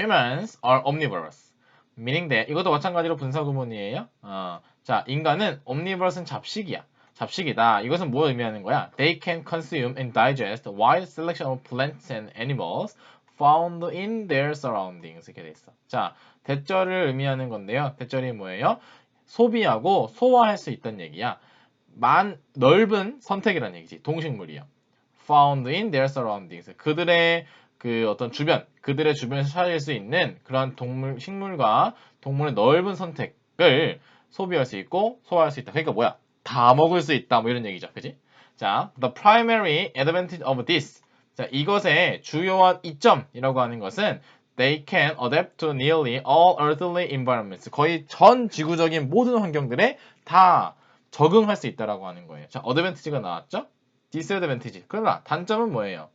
Humans are omnivorous. meaning that 이것도 마찬가지로 분사 구문이에요. 어, 자, 인간은 omnivorous는 잡식이야. 잡식이다. 이것은 뭘 의미하는 거야? They can consume and digest a wide selection of plants and animals found in their surroundings. 이렇게 돼 있어. 자, 대절을 의미하는 건데요. 대절이 뭐예요? 소비하고 소화할 수 있다는 얘기야. 만 넓은 선택이라는 얘기지. 동식물이요. found in their surroundings. 그들의 그 어떤 주변, 그들의 주변에서 찾을 수 있는 그러한 동물, 식물과 동물의 넓은 선택을 소비할 수 있고 소화할 수 있다. 그러니까 뭐야? 다 먹을 수 있다. 뭐 이런 얘기죠. 그지? 자, the primary advantage of this. 자, 이것의 주요한 이점이라고 하는 것은 they can adapt to nearly all earthly environments. 거의 전 지구적인 모든 환경들에 다 적응할 수 있다라고 하는 거예요. 자, 어드밴티지가 나왔죠? 디스어드밴티지. 그러나 단점은 뭐예요?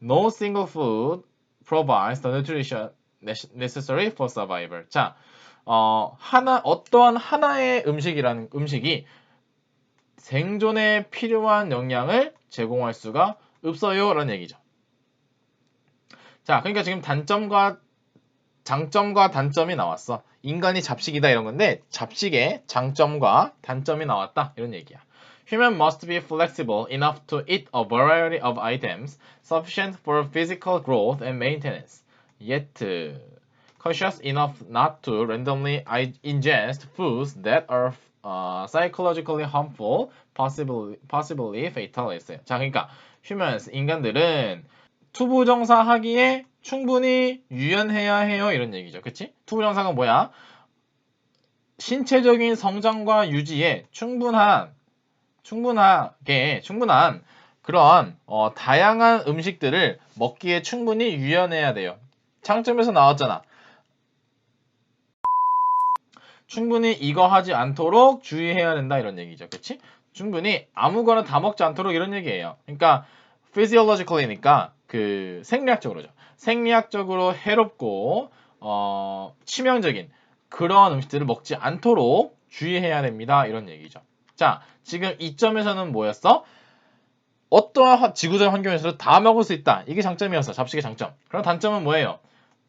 No single food provides the nutrition necessary for survival. 자, 어, 하나 어떠한 하나의 음식이라는 음식이 생존에 필요한 영양을 제공할 수가 없어요 라는 얘기죠. 자, 그러니까 지금 단점과 장점과 단점이 나왔어. 인간이 잡식이다 이런 건데 잡식의 장점과 단점이 나왔다 이런 얘기야. Human must be flexible enough to eat a variety of items sufficient for physical growth and maintenance. Yet cautious enough not to randomly ingest foods that are uh, psychologically harmful, possibly, possibly fatal. 자, 그러니까 humans 인간들은 투부정사 하기에 충분히 유연해야 해요 이런 얘기죠. 그치? 투부정사가 뭐야? 신체적인 성장과 유지에 충분한 충분하게 충분한 그런 어, 다양한 음식들을 먹기에 충분히 유연해야 돼요. 창점에서 나왔잖아. 충분히 이거 하지 않도록 주의해야 된다 이런 얘기죠. 그치? 충분히 아무거나 다 먹지 않도록 이런 얘기예요. 그러니까 physiologically니까 그 생리학적으로죠. 생리학적으로 해롭고 어, 치명적인 그런 음식들을 먹지 않도록 주의해야 됩니다. 이런 얘기죠. 자, 지금 이 점에서는 뭐였어? 어떠한 지구적 환경에서도 다 먹을 수 있다. 이게 장점이었어. 잡식의 장점. 그럼 단점은 뭐예요?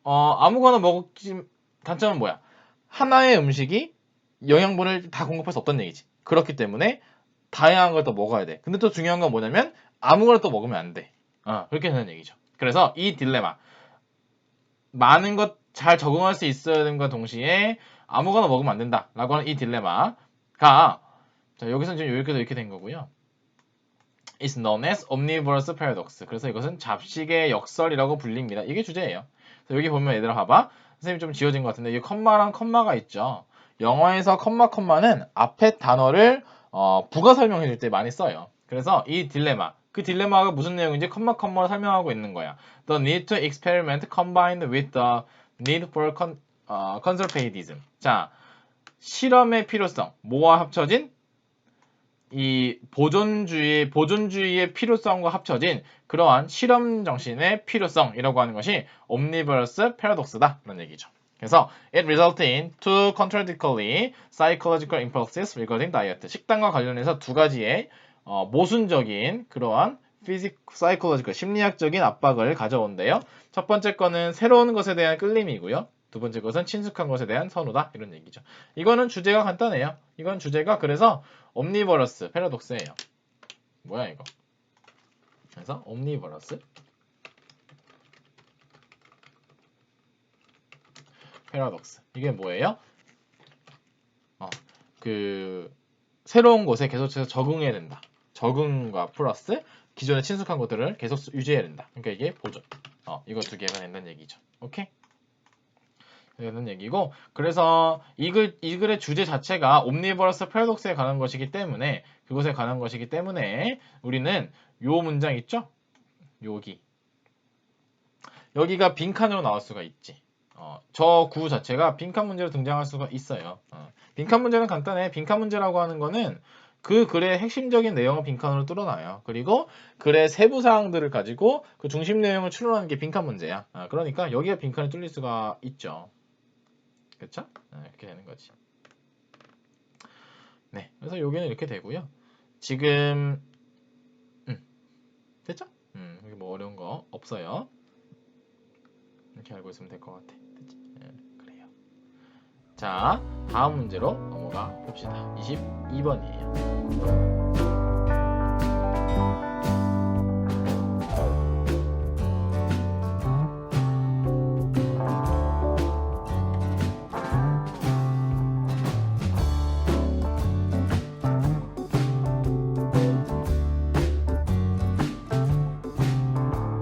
어, 아무거나 먹지, 단점은 뭐야? 하나의 음식이 영양분을 다 공급할 수 없다는 얘기지. 그렇기 때문에 다양한 걸 또 먹어야 돼. 근데 또 중요한 건 뭐냐면 아무거나 또 먹으면 안 돼. 어, 그렇게 되는 얘기죠. 그래서 이 딜레마. 많은 것 잘 적응할 수 있어야 것 동시에 아무거나 먹으면 안 된다. 라고 하는 이 딜레마가 자, 여기서는 지금 이렇게 이렇게 된 거고요. It's known as omnivorous paradox. 그래서 이것은 잡식의 역설이라고 불립니다. 이게 주제예요. 여기 보면 얘들아 봐봐. 선생님이 좀 지워진 것 같은데 이 컴마랑 컴마가 있죠. 영어에서 컴마 컴마는 앞에 단어를 어, 부가 설명해 줄 때 많이 써요. 그래서 이 딜레마 그 딜레마가 무슨 내용인지 컴마 컴마로 설명하고 있는 거야. The need to experiment combined with the need for con, 어, conservatism. 자, 실험의 필요성, 뭐와 합쳐진 이 보존주의, 보존주의의 필요성과 합쳐진 그러한 실험 정신의 필요성이라고 하는 것이 omnivorous paradox다. 그런 얘기죠. 그래서 it results in two contradictory psychological impulses regarding diet. 식단과 관련해서 두 가지의 어, 모순적인 그러한 physic, psychological, 심리학적인 압박을 가져온대요. 첫 번째 거는 새로운 것에 대한 끌림이고요. 두 번째 것은 친숙한 것에 대한 선호다. 이런 얘기죠. 이거는 주제가 간단해요. 이건 주제가 그래서 옴니버러스 패러독스예요. 뭐야 이거? 그래서 옴니버러스 패러독스. 이게 뭐예요? 어, 그 새로운 곳에 계속해서 적응해야 된다. 적응과 플러스 기존에 친숙한 것들을 계속 유지해야 된다. 그러니까 이게 보존. 어, 이거 두 개가 된다는 얘기죠. 오케이? 되는 얘기고 그래서 이 글 이 글의 주제 자체가 옴니버러스 패러독스에 관한 것이기 때문에 그것에 관한 것이기 때문에 우리는 요 문장 있죠? 여기 여기가 빈칸으로 나올 수가 있지. 어, 저 구 자체가 빈칸 문제로 등장할 수가 있어요. 어, 빈칸 문제는 간단해. 빈칸 문제라고 하는 거는 그 글의 핵심적인 내용을 빈칸으로 뚫어놔요. 그리고 글의 세부 사항들을 가지고 그 중심 내용을 추론하는 게 빈칸 문제야. 어, 그러니까 여기가 빈칸이 뚫릴 수가 있죠. 그쵸? 네, 이렇게 되는 거지. 네, 그래서 여기는 이렇게 되고요. 지금 음, 됐죠? 음, 여기 뭐 어려운 거 없어요. 이렇게 알고 있으면 될 것 같아. 그치? 예, 그래요. 자, 다음 문제로 넘어가 봅시다. 22번이에요.